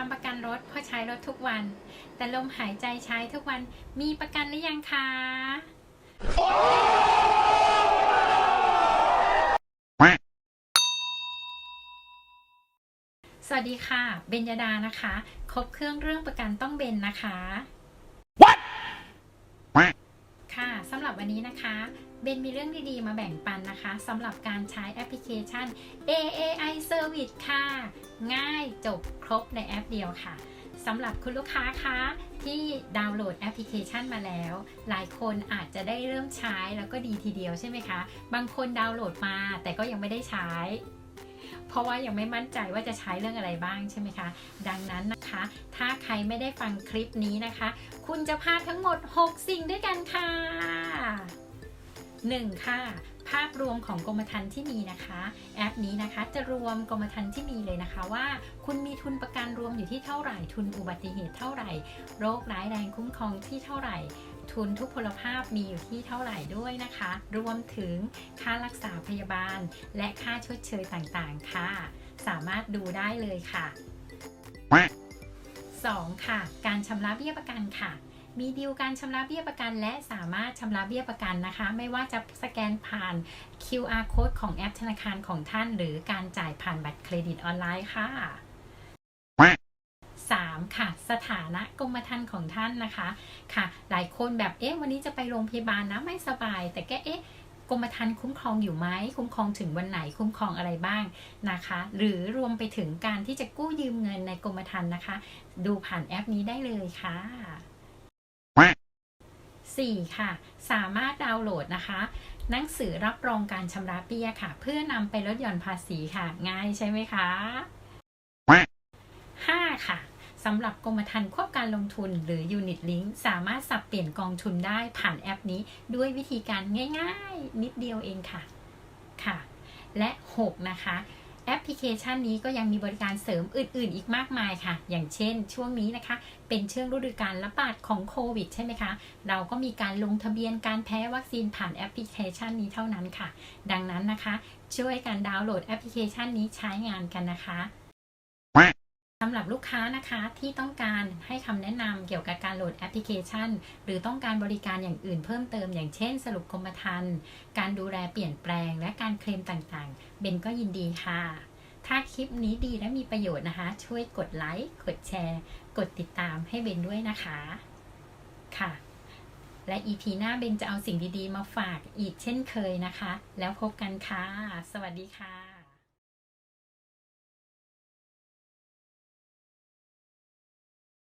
ทำประกันรถเพราะใช้รถทุกวัน แต่ลมหายใจใช้ทุกวันมีประกันหรือยังคะสวัสดีค่ะ เบญญดานะคะ ครบเครื่องเรื่องประกันต้องเบนนะคะ ค่ะสำหรับ วันนี้นะคะเบนมีเรื่องดีๆ มาแบ่งปันนะคะสำหรับการใช้แอปพลิเคชัน AAI Service ค่ะ ง่ายจบครบในแอปเดียวค่ะสำหรับคุณลูกค้าคะที่ดาวน์โหลดแอปพลิเคชันมาแล้ว หลายคนอาจจะได้เริ่มใช้แล้วก็ดีทีเดียวใช่ไหมคะ บางคนดาวน์โหลดมาแต่ก็ยังไม่ได้ใช้ เพราะว่ายังไม่มั่นใจว่าจะใช้เรื่องอะไรบ้างใช่ไหมคะ ดังนั้นนะคะ ถ้าใครไม่ได้ฟังคลิปนี้นะคะ คุณจะพลาดทั้งหมด 6 สิ่งด้วยกันค่ะ 1. ค่ะภาพรวมของกรมธรรม์ที่มีนะคะ แอปนี้นะคะจะรวมกรมธรรม์ที่มีเลยนะคะ ว่าคุณมีทุนประกันรวมอยู่ที่เท่าไหร่ ทุนอุบัติเหตุเท่าไหร่ โรคร้ายแรงคุ้มครองที่เท่าไหร่ ทุนทุพพลภาพมีอยู่ที่เท่าไหร่ด้วยนะคะ รวมถึงค่ารักษาพยาบาล และค่าชดเชยต่างๆ ค่ะ สามารถดูได้เลยค่ะ 2. ค่ะ การชำระเบี้ยประกันค่ะมีดีลการชำระเบี้ยประกัน และสามารถชำระเบี้ยประกันนะคะ ไม่ว่าจะสแกนผ่าน QR code ของแอปธนาคารของท่าน หรือการจ่ายผ่านบัตรเครดิตออนไลน์ค่ะ 3. ค่ะ สถานะกรมธรรม์ของท่านนะคะค่ะ หลายคนแบบเอ๊ะวันนี้จะไปโรงพยาบาลนะไม่สบาย แต่แกเอ๊ะกรมธรรม์คุ้มครองอยู่ไหมคุ้มครองถึงวันไหนคุ้มครองอะไรบ้างนะคะ หรือรวมไปถึงการที่จะกู้ยืมเงินในกรมธรรม์นะคะ ดูผ่านแอปนี้ได้เลยค่ะ 4. ค่ะ สามารถดาวน์โหลดนะคะหนังสือรับรองการชำระเบี้ยค่ะ เพื่อนำไปลดหย่อนภาษีค่ะ ง่ายใช่ไหมคะ 5. ค่ะ สำหรับกรมธรรม์ควบการลงทุนหรือ Unit Link สามารถสับเปลี่ยนกองทุนได้ผ่านแอปนี้ด้วยวิธีการง่ายๆ นิดเดียวเองค่ะค่ะ และ 6 นะคะแอปพลิเคชันนี้ก็ยังมีบริการเสริมอื่น ๆ อีกมากมายค่ะ อย่างเช่น ช่วงนี้นะคะ เป็นช่วงฤดูกาลระบาดของโควิดใช่ไหมคะ เราก็มีการลงทะเบียนการแพ้วัคซีนผ่านแอปพลิเคชันนี้เท่านั้นค่ะ ดังนั้นนะคะ ช่วยกันดาวน์โหลดแอปพลิเคชันนี้ใช้งานกันนะคะำหรับลูกค้านะคะที่ต้องการให้คำแนะนำเกี่ยวกับการโหลดแอปพลิเคชัน หรือต้องการบริการอย่างอื่นเพิ่มเติม อย่างเช่น สรุปกรมธรรม์การดูแลเปลี่ยนแปลง และการเคลมต่างๆ เบนก็ยินดีค่ะ ถ้าคลิปนี้ดีและมีประโยชน์นะคะ ช่วยกดไลค์กดแชร์ กดติดตามให้เบนด้วยนะคะค่ะ และ EP หน้าเบนจะเอาสิ่งดีๆ มาฝากอีกเช่นเคยนะคะ แล้วพบกันค่ะ สวัสดีค่ะ